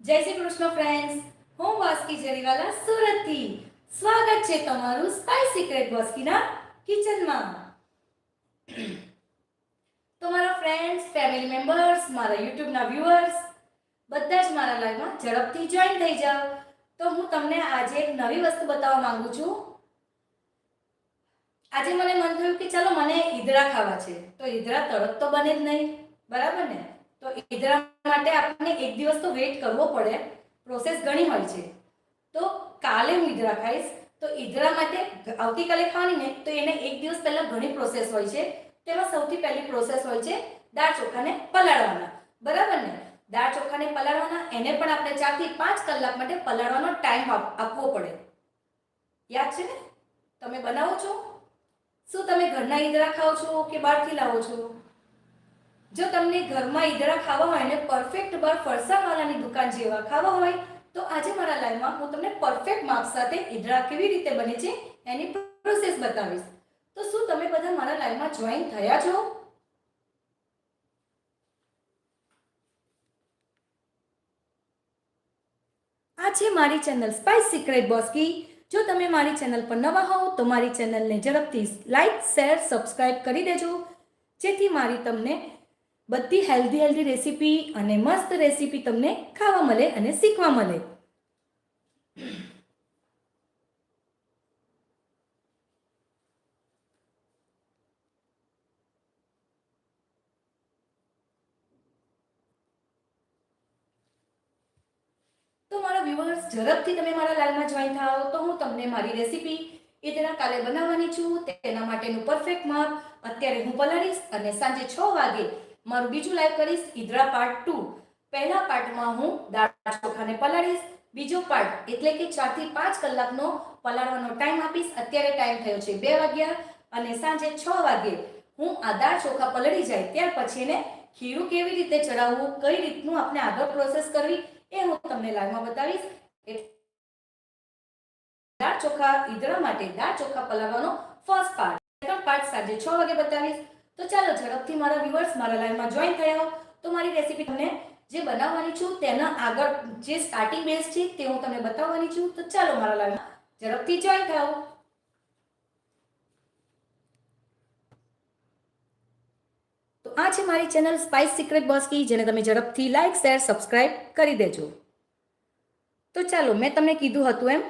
જય શ્રી કૃષ્ણ ફ્રેન્ડ્સ હું વાસ્કી જરીવાલા સુરતથી. સ્વાગત છે તમારું સ્પાઈસ સિક્રેટ વાસ્કીના કિચનમાં તો મારા ફ્રેન્ડ્સ ફેમિલી મેમ્બર્સ મારા યુટ્યુબના વ્યુઅર્સ બધા જ મારા લાઈવમાં ઝડપથી જોઈન થઈ જાઓ. તો હું તમને આજે એક નવી વસ્તુ બતાવવા માંગુ છું. આજે મને મન થયું કે ચાલો મને ઈદરા ખાવા છે. તો ઈદરા તરત તો બને જ નહીં. બરાબર ને? તો ઈદડા માટે આપણને એક દિવસ તો વેઇટ કરવો પડે. પ્રોસેસ ઘણી હોય છે. તો કાલે હું ઈદડા ખાઈશ. તો ઈદડા માટે આવતીકાલે ખાવાની ને, તો એને એક દિવસ પહેલાં ઘણી પ્રોસેસ હોય છે. તેમાં સૌથી પહેલી પ્રોસેસ હોય છે દાળ ચોખાને પલાળવાના. બરાબર ને? દાળ ચોખાને પલાળવાના, એને પણ આપણે ચારથી પાંચ કલાક માટે પલાળવાનો ટાઈમ આપવો પડે. યાદ છે ને? તમે બનાવો છો? શું તમે ઘરના ઈદરા ખાઓ છો કે બહારથી લાવો છો? જો તમને ઘરમાં ઈદડા ખાવા હોય ને પરફેક્ટ બાર ફરસાણવાલાની દુકાન જેવા ખાવા હોય, તો આજે મારા લાઈવમાં હું તમને પરફેક્ટ માપ સાથે ઈદડા કેવી રીતે બને છે એની પ્રોસેસ બતાવીશ. તો શું તમે બધા મારા લાઈવમાં જોઈન થયા છો? આ છે મારી ચેનલ સ્પાઇસ સિક્રેટ બોસ્કી જો તમે મારી ચેનલ પર નવા હોવ, તો મારી ચેનલને ઝડપથી લાઈક શેર સબસ્ક્રાઇબ કરી દેજો. જેથી મારી તમને બધી હેલ્ધી હેલ્ધી રેસીપી અને મસ્ત રેસીપી તમને ખાવા મળે અને શીખવા મળે. તો મારા વ્યુઅર્સ ઝડપથી તમે મારા લાઈવમાં જોઈન થાઓ તો હું તમને મારી રેસીપી એ તેના કાલે બનાવવાની છું. તેના માટેનું પરફેક્ટ માપ અત્યારે હું પલાળીશ અને સાંજે છ વાગે મારું બીજું લાઈવ કરીશ ઈદડા પાર્ટ ટુ પહેલા પાર્ટમાં હું દાળ ચોખાને પલાળીશ, બીજો પાર્ટ એટલે કે ચારથી પાંચ કલાકનો પલાળવાનો ટાઈમ આપીશ. અત્યારે ટાઈમ થયો છે બે વાગ્યા અને સાંજે છ વાગે હું આ દાળ ચોખા પલળી જાય, ત્યાર પછી એને ખીરું કેવી રીતે ચડાવવું કઈ રીતનું આપણે આગળ પ્રોસેસ કરવી, એ હું તમને લાઈવમાં બતાવીશ. દાળ ચોખા ઈદરા માટે દાળ ચોખા પલાળવાનો ફર્સ્ટ પાર્ટ સેકન્ડ પાર્ટ સાંજે છ વાગે બતાવીશ. તો ચાલો ઝડપથી મારા વ્યુઅર્સ મારા લાઈવમાં જોઈન થયા. તો મારી રેસીપી તમને જે બનાવવાની છું, તેના આગળ જે સ્ટાર્ટિંગ બેઝ છે, તે હું તમને બતાવવાની છું. તો ચાલો મારા લાઈવમાં ઝડપથી જોઈન થાઓ. તો આ છે મારી ચેનલ સ્પાઇસ સિક્રેટ બોસ્કી જેને તમે ઝડપથી લાઈક શેર સબસ્ક્રાઇબ કરી દેજો. તો ચાલો મેં તમને કીધું હતું એમ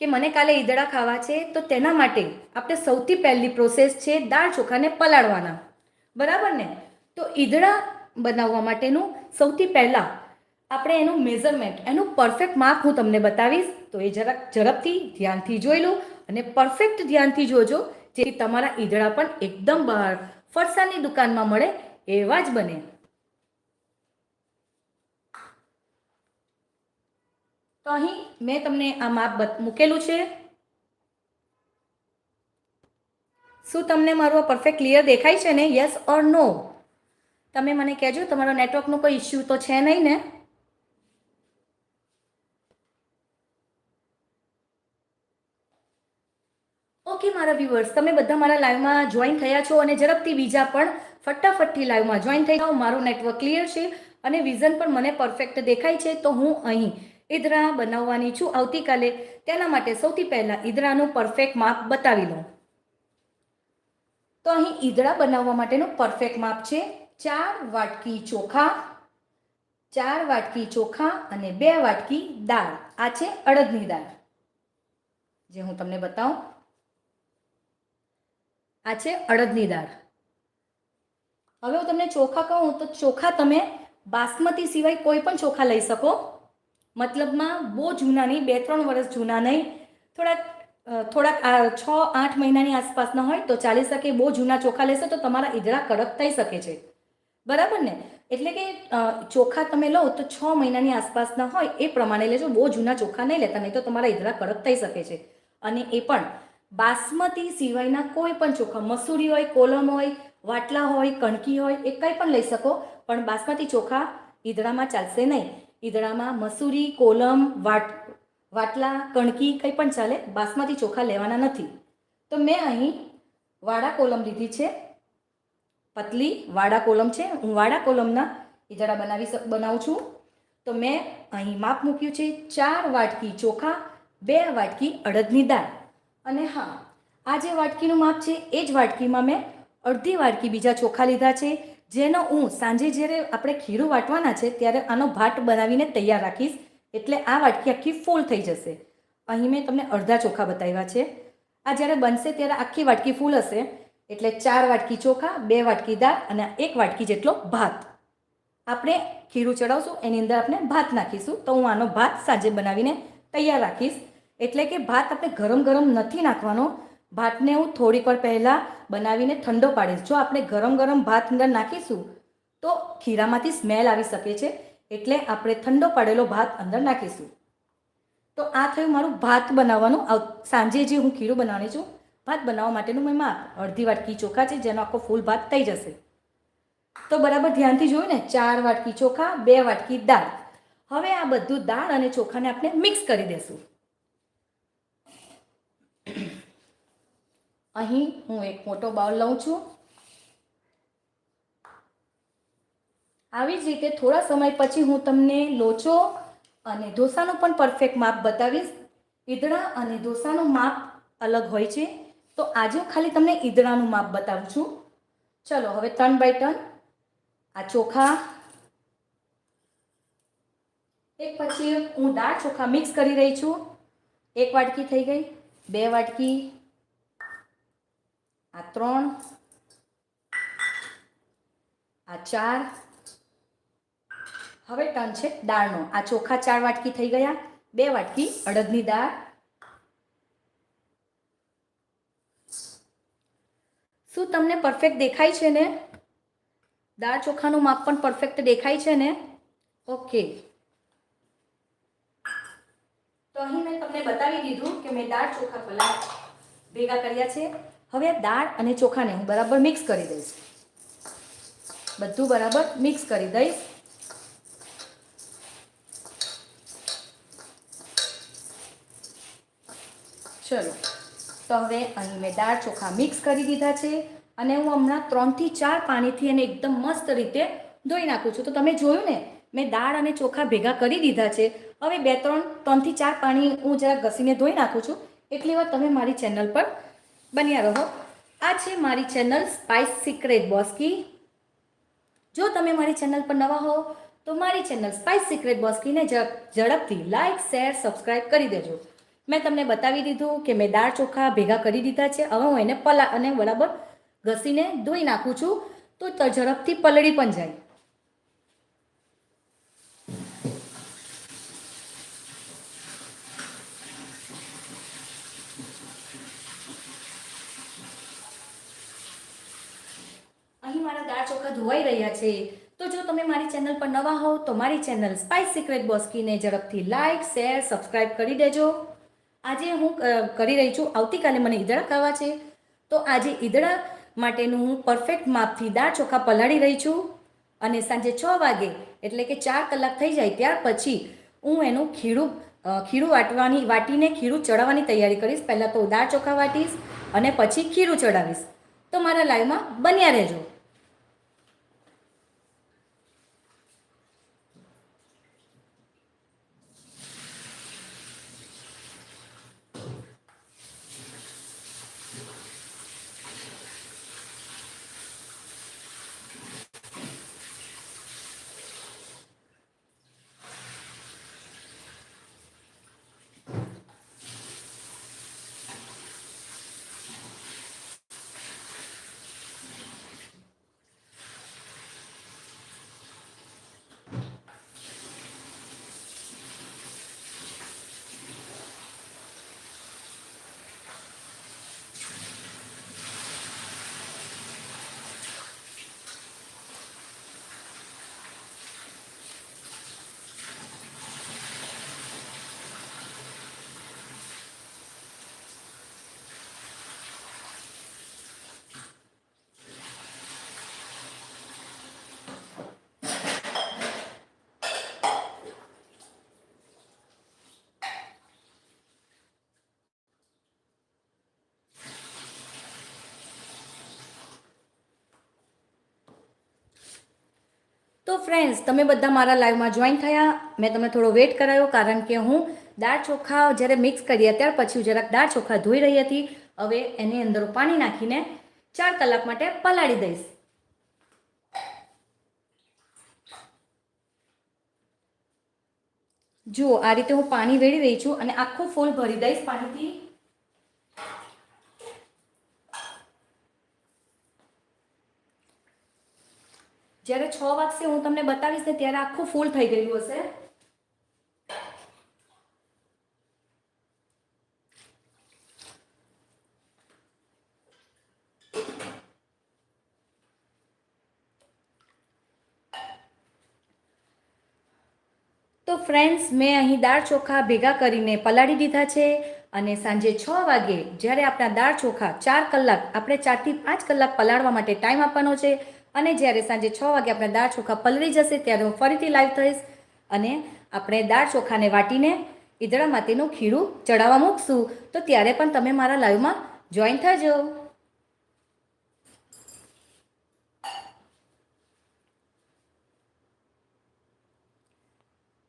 કે મને કાલે ઈદડા ખાવા છે, તો તેના માટે આપણે સૌથી પહેલી પ્રોસેસ છે દાળ ચોખાને પલાળવાના. બરાબર ને? તો ઈદડા બનાવવા માટેનું સૌથી પહેલાં આપણે એનું મેઝરમેન્ટ એનું પરફેક્ટ માપ હું તમને બતાવીશ. તો એ જરાક ઝડપથી ધ્યાનથી જોઈ લો અને પરફેક્ટ ધ્યાનથી જોજો, જેથી તમારા ઈદડા પણ એકદમ બહાર ફરસાની દુકાનમાં મળે એવા જ બને. તો અહીં મેં તમને આ માપ મૂકેલું છે. શું તમને મારું આ પરફેક્ટ ક્લિયર દેખાય છે ને? યસ ઓર નો તમે મને કહેજો, તમારો નેટવર્કનો કોઈ ઇશ્યુ તો છે નહીં ને? ઓકે મારા વ્યુઅર્સ તમે બધા મારા લાઈવમાં જોઈન થયા છો અને ઝડપથી બીજા પણ ફટાફટથી લાઈવમાં જોઈન થઈ જાઓ. મારું નેટવર્ક ક્લિયર છે અને વિઝન પણ મને પરફેક્ટ દેખાય છે. તો હું અહીં ઈદરા બનાવવાની છું. આવતીકાલે તેના માટે સૌથી પહેલાં ઈદરાનું પરફેક્ટ માપ બતાવી લઉં. તો અહીં ઈદળા બનાવવા માટેનું પરફેક્ટ માપ છે. ચાર વાટકી ચોખા, ચાર વાટકી ચોખા અને બે વાટકી દાળ. આ છે અડદની દાળ. જે હું તમને બતાવું. આ છે અડદની દાળ. હવે હું તમને ચોખા કહું તો ચોખા તમે બાસમતી સિવાય કોઈ પણ ચોખા લઈ શકો. મતલબમાં બહુ જૂના નહીં બે ત્રણ વર્ષ જૂના નહીં. થોડાક થોડાક છ આઠ મહિનાની આસપાસના હોય તો ચાલી શકે, બહુ જૂના ચોખા લેશો તો તમારા ઈદડા કડક થઈ શકે છે. બરાબર ને? એટલે કે ચોખા તમે લો તો છ મહિનાની આસપાસના હોય એ પ્રમાણે લેજો, બહુ જૂના ચોખા નહીં લેતા, નહીં તો તમારા ઈદડા કડક થઈ શકે છે. અને એ પણ, બાસમતી સિવાયના કોઈ પણ ચોખા, મસૂરી હોય, કોલમ હોય, વાટલા હોય, કણકી હોય, એ કંઈ પણ લઈ શકો, પણ બાસમતી ચોખા ઈદડામાં ચાલશે નહીં. ઈદડામાં મસૂરી, કોલમ, વાટ, વાટલા, કણકી કંઈ પણ ચાલે, બાસમતી ચોખા લેવાના નથી. તો મેં અહીં વાડા કોલમ લીધી છે, પતલી વાડા કોલમ છે. હું વાડા કોલમના ઈદડા બનાવી બનાવું છું. તો મેં અહીં માપ મૂક્યું છે, ચાર વાટકી ચોખા, બે વાટકી અડદની દાળ. અને હા, આ જે વાટકીનું માપ છે, એ જ વાટકીમાં મેં અડધી વાટકી બીજા ચોખા લીધા છે. જેનો હું સાંજે જ્યારે આપણે ખીરું વાટવાના છે, ત્યારે આનો ભાટ બનાવીને તૈયાર રાખીશ, એટલે આ વાટકી આખી ફૂલ થઈ જશે. અહીં મેં તમને અડધા ચોખા બતાવ્યા છે. આ જ્યારે બનશે ત્યારે આખી વાટકી ફૂલ હશે, એટલે ચાર વાટકી ચોખા, બે વાટકી દાળ અને એક વાટકી જેટલો ભાત. આપણે ખીરું ચડાવશું, એની અંદર આપણે ભાત નાખીશું, તો હું આનો ભાત સાંજે બનાવીને તૈયાર રાખીશ. એટલે કે ભાત આપણે ગરમ ગરમ નથી નાખવાનો ભાતને હું થોડીક વાર પહેલાં બનાવીને ઠંડો પાડીશ. જો આપણે ગરમ ગરમ ભાત અંદર નાખીશું, તો ખીરામાંથી સ્મેલ આવી શકે છે. એટલે આપણે ઠંડો પાડેલો ભાત અંદર નાખીશું. તો આ થયું મારું ભાત બનાવવાનું. સાંજે જે હું ખીરું બનાવવાની છું, ભાત બનાવવા માટેનું મેં માપ. અડધી વાટકી ચોખા છે, જેનો આખો ફૂલ ભાત થઈ જશે. તો બરાબર ધ્યાનથી જોયું ને, ચાર વાટકી ચોખા, બે વાટકી દાળ. હવે આ બધું દાળ અને ચોખાને આપણે મિક્સ કરી દેશું. અહીં હું એક મોટો બાઉલ લઉં છું. આવી જ રીતે થોડા સમય પછી હું તમને લોચો અને ઢોસાનું પણ પરફેક્ટ માપ બતાવીશ. ઈદડા અને ઢોસાનું માપ અલગ હોય છે. તો આજે હું ખાલી તમને ઈદડાનું માપ બતાવું છું. ચલો, હવે ટર્ન બાય ટર્ન આ ચોખા. એક પછી હું દાળ ચોખા મિક્સ કરી રહી છું. એક વાટકી થઈ ગઈ, બે વાટકી. ત્રણ આ ચાર. હવે ટર્ન છે, દાળનો. આ ચોખા ચાર વાટકી થઈ ગયા. બે વાટકી અડદની દાળ. શું તમને પરફેક્ટ દેખાય છે ને? દાળ ચોખાનું માપ પણ પરફેક્ટ દેખાય છે ને? ઓકે તો અહીં મેં તમને બતાવી દીધું કે મેં દાળ ચોખા પહેલાં ભેગા કર્યા છે. હવે દાળ અને ચોખાને હું બરાબર મિક્સ કરી દઈશ. બધું બરાબર મિક્સ કરી દઈશ. ચલો. તો હવે અહીં મેં દાળ, ચોખા મિક્સ કરી દીધા છે અને હું હમણાં ત્રણથી ચાર પાણીથી એને એકદમ મસ્ત રીતે ધોઈ નાખું છું. તો તમે જોયું ને, મેં દાળ અને ચોખા ભેગા કરી દીધા છે. હવે બે, ત્રણ, ત્રણથી ચાર પાણી હું જરા ઘસીને ધોઈ નાખું છું. એટલી વાર તમે મારી ચેનલ પર બન્યા રહો. આ છે મારી ચેનલ સ્પાઇસ સિક્રેટ બોસ્કી જો તમે મારી ચેનલ પર નવા હો, તો મારી ચેનલ સ્પાઇસ સિક્રેટ બોસ્કીને ઝડપથી લાઇક શેર સબસ્ક્રાઇબ કરી દેજો. મેં તમને બતાવી દીધું કે મેં દાળ ચોખા ભેગા કરી દીધા છે. હવે હું એને પલા અને બરાબર ઘસીને ધોઈ નાખું છું. તો ઝડપથી પલળી પણ જાય અહીં મારા દાળ ચોખા ધોવાઈ રહ્યા છે. તો જો તમે મારી ચેનલ પર નવા હોવ તો મારી ચેનલ સ્પાઇસ સિક્રેટ બોસ્કીને ઝડપથી લાઇક શેર સબસ્ક્રાઇબ કરી દેજો. આજે હું કરી રહી છું. આવતીકાલે મને ઈદળા ખાવા છે. તો આજે ઈદળા માટેનું હું પરફેક્ટ માપથી દાળ ચોખા પલાળી રહી છું. અને સાંજે છ વાગે, એટલે કે ચાર કલાક થઈ જાય ત્યાર પછી હું એનું ખીરું ખીરું વાટવાની, વાટીને ખીરું ચડાવવાની તૈયારી કરીશ. પહેલાં તો દાળ ચોખા વાટીશ અને પછી ખીરું ચડાવીશ. તો મારા લાઈવમાં બન્યા રહેજો. ફ્રેન્ડ્સ તમે બધા મારા લાઈવમાં જોઈન થયા. મેં તમને થોડો વેટ કરાયો, કારણ કે હું દાળ ચોખા જ્યારે મિક્સ કરીએ, ત્યાર પછી જરાક દાળ ચોખા ધોઈ રહી હતી. હવે એની અંદર પાણી નાખીને ચાર કલાક માટે પલાળી દઈશ. જુઓ, આ રીતે હું પાણી વેડી રહી છું અને આખું ફૂલ ભરી દઈશ પાણીથી. જ્યારે છ વાગશે હું તમને બતાવીશ ને ત્યારે આખું ફૂલ થઈ ગયેલું હશે. તો ફ્રેન્ડ્સ મેં અહીં દાળ ચોખા ભેગા કરીને પલાળી દીધા છે અને સાંજે છ વાગે જ્યારે આપણા દાળ ચોખા ચાર કલાક, આપણે ચારથી પાંચ કલાક પલાળવા માટે ટાઈમ આપવાનો છે અને જ્યારે સાંજે છ વાગે આપણે દાળ ચોખા પલળી જશે ત્યારે હું ફરીથી લાઈવ થઈશ અને આપણે દાળ ચોખાને વાટીને ઈદળામાં માટેનું ખીરું ચડાવવા મૂકશું. તો ત્યારે પણ તમે મારા લાઈવમાં જોઈન થજો.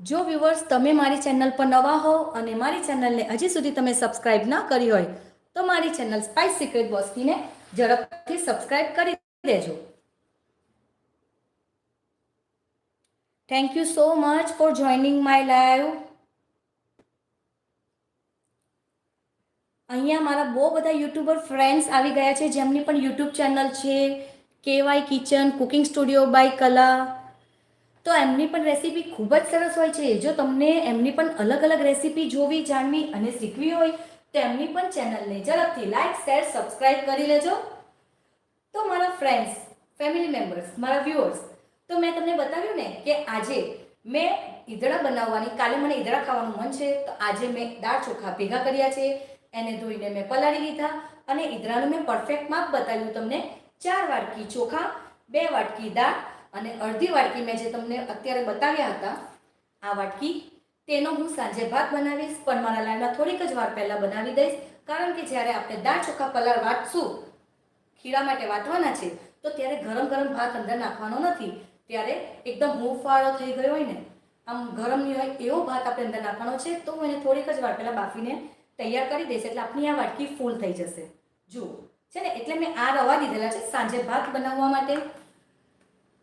જો વ્યુઅર્સ તમે મારી ચેનલ પર નવા હો અને મારી ચેનલને હજી સુધી તમે સબસ્ક્રાઇબ ન કરી હોય, તો મારી ચેનલ સ્પાઇસ સિક્રેટ બોસ્કીને ઝડપથી સબસ્ક્રાઇબ કરી દેજો. Thank you so much for joining my live અહીંયા મારા બહુ બધા યુટ્યુબર ફ્રેન્ડ્સ આવી ગયા છે, જેમની પણ યુટ્યુબ ચેનલ છે કેવાય કિચન કુકિંગ સ્ટુડિયો બાય કલા તો એમની પણ રેસીપી ખૂબ જ સરસ હોય છે. જો તમને એમની પણ અલગ અલગ રેસીપી જોવી, જાણવી અને શીખવી હોય, તો એમની પણ ચેનલને ઝડપથી લાઇક શેર સબસ્ક્રાઈબ કરી લેજો. તો મારા ફ્રેન્ડ્સ ફેમિલી મેમ્બર્સ મારા વ્યુઅર્સ તો મેં તમને બતાવ્યું ને કે આજે મેં ઈદડા બનાવવાની, કાલે મને ઈદડા ખાવાનું મન છે, તો આજે મેં દાળ ચોખા ભેગા કર્યા છે, એને ધોઈને મેં પલાળી દીધા અને ઈદડાનું મેં પરફેક્ટ માપ બતાવ્યું તમને. ચાર વાટકી ચોખા, બે વાટકી દાળ અને અડધી વાટકી મેં જે તમને અત્યારે બતાવ્યા હતા, આ વાટકી, તેનો હું સાંજે ભાત બનાવીશ, પણ મારા લાઈવમાં થોડીક જ વાર પહેલાં બનાવી દઈશ, કારણ કે જ્યારે આપણે દાળ ચોખા પલાળ વાટશું, ખીરા માટે વાટવાના છે, તો ત્યારે ગરમ ગરમ ભાત અંદર નાખવાનો નથી. ત્યારે એકદમ હૂંફાળો થઈ ગયો હોય ને, આમ ગરમ નહીં હોય એવો ભાત આપણે અંદર નાખવાનો છે, તો હું એને થોડીક જ વાર પહેલાં બાફીને તૈયાર કરી દઈશ, એટલે આપણી આ વાટકી ફૂલ થઈ જશે. જુઓ, છે ને, એટલે મેં આ રવા દીધેલા છે સાંજે ભાત બનાવવા માટે.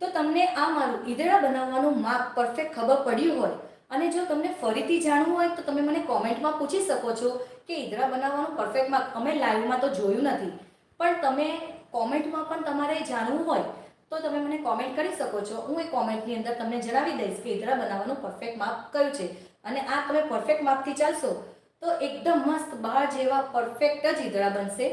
તો તમને આ મારું ઈદડા બનાવવાનું માપ પરફેક્ટ ખબર પડ્યું હોય, અને જો તમને ફરીથી જાણવું હોય, તો તમે મને કોમેન્ટમાં પૂછી શકો છો કે ઈદડા બનાવવાનું પરફેક્ટ માપ. અમે લાઈવમાં તો જોયું નથી, પણ તમે કોમેન્ટમાં પણ તમારે જાણવું હોય તો તમે મને કોમેન્ટ કરી શકો છો. હું એ કોમેન્ટની અંદર તમને જણાવી દઈશ કે ઈદડા બનાવવાનું પરફેક્ટ માપ કયું છે. અને આ તમે પરફેક્ટ માપથી ચાલશો તો એકદમ મસ્ત બહાર જેવા પરફેક્ટ જ ઈદડા બનશે.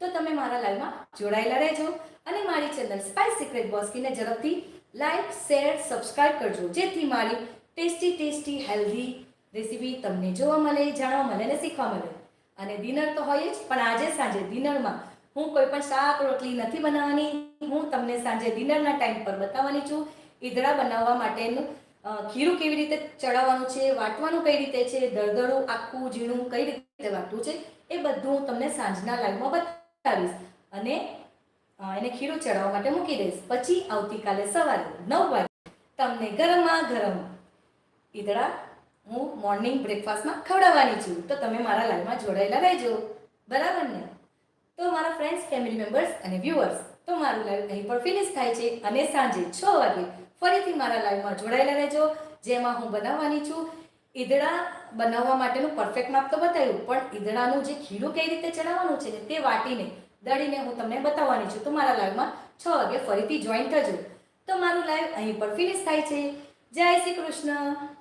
તો તમે મારા લાઈવમાં જોડાયેલા રહેજો. અને મારી ચેનલ સ્પાઇસ સિક્રેટ બોસ્કીને ઝડપથી લાઈક શેર સબસ્ક્રાઈબ કરજો. જેથી મારી ટેસ્ટી ટેસ્ટી હેલ્ધી રેસીપી તમને જોવા મળે, જાણવા મળે અને શીખવા મળે. અને ડિનર તો હોય જ, પણ આજે સાંજે ડિનરમાં હું કોઈ પણ શાક, રોટલી નથી બનાવવાની. હું તમને સાંજે ડિનરના ટાઈમ પર બતાવવાની છું. ઈદડા બનાવવા માટેનું ખીરું કેવી રીતે ચડાવવાનું છે, વાટવાનું કઈ રીતે છે, દળદળું, આખું ઝીણું કઈ રીતે વાટવું છે, એ બધું હું તમને સાંજના લાઈવમાં બતાવીશ. અને એને ખીરું ચડાવવા માટે મૂકી દઈશ. પછી આવતીકાલે સવારે નવ વાગે તમને ગરમમાં ગરમ ઈદડા હું મોર્નિંગ બ્રેકફાસ્ટમાં ખવડાવવાની છું. તો તમે મારા લાઈવમાં જોડાયેલા રહેજો. બરાબર ને? તો મારા ફ્રેન્ડ્સ ફેમિલી મેમ્બર્સ અને વ્યુઅર્સ તો મારું લાઈવ અહીં પર ફિનિશ થાય છે અને સાંજે છ વાગે ફરીથી મારા લાઈવમાં જોડાયેલા રહેજો. જેમાં હું બનાવવાની છું ઈદડા બનાવવા માટેનું પરફેક્ટ માપ તો બતાવ્યું, પણ ઈદડાનું જે ખીરું કઈ રીતે ચડાવવાનું છે તે વાટીને દળીને હું તમને બતાવવાની છું. તો મારા લાઈવમાં છ વાગે ફરીથી જોઈન થજો. તો મારું લાઈવ અહીં પર ફિનિશ થાય છે. જય શ્રી કૃષ્ણ.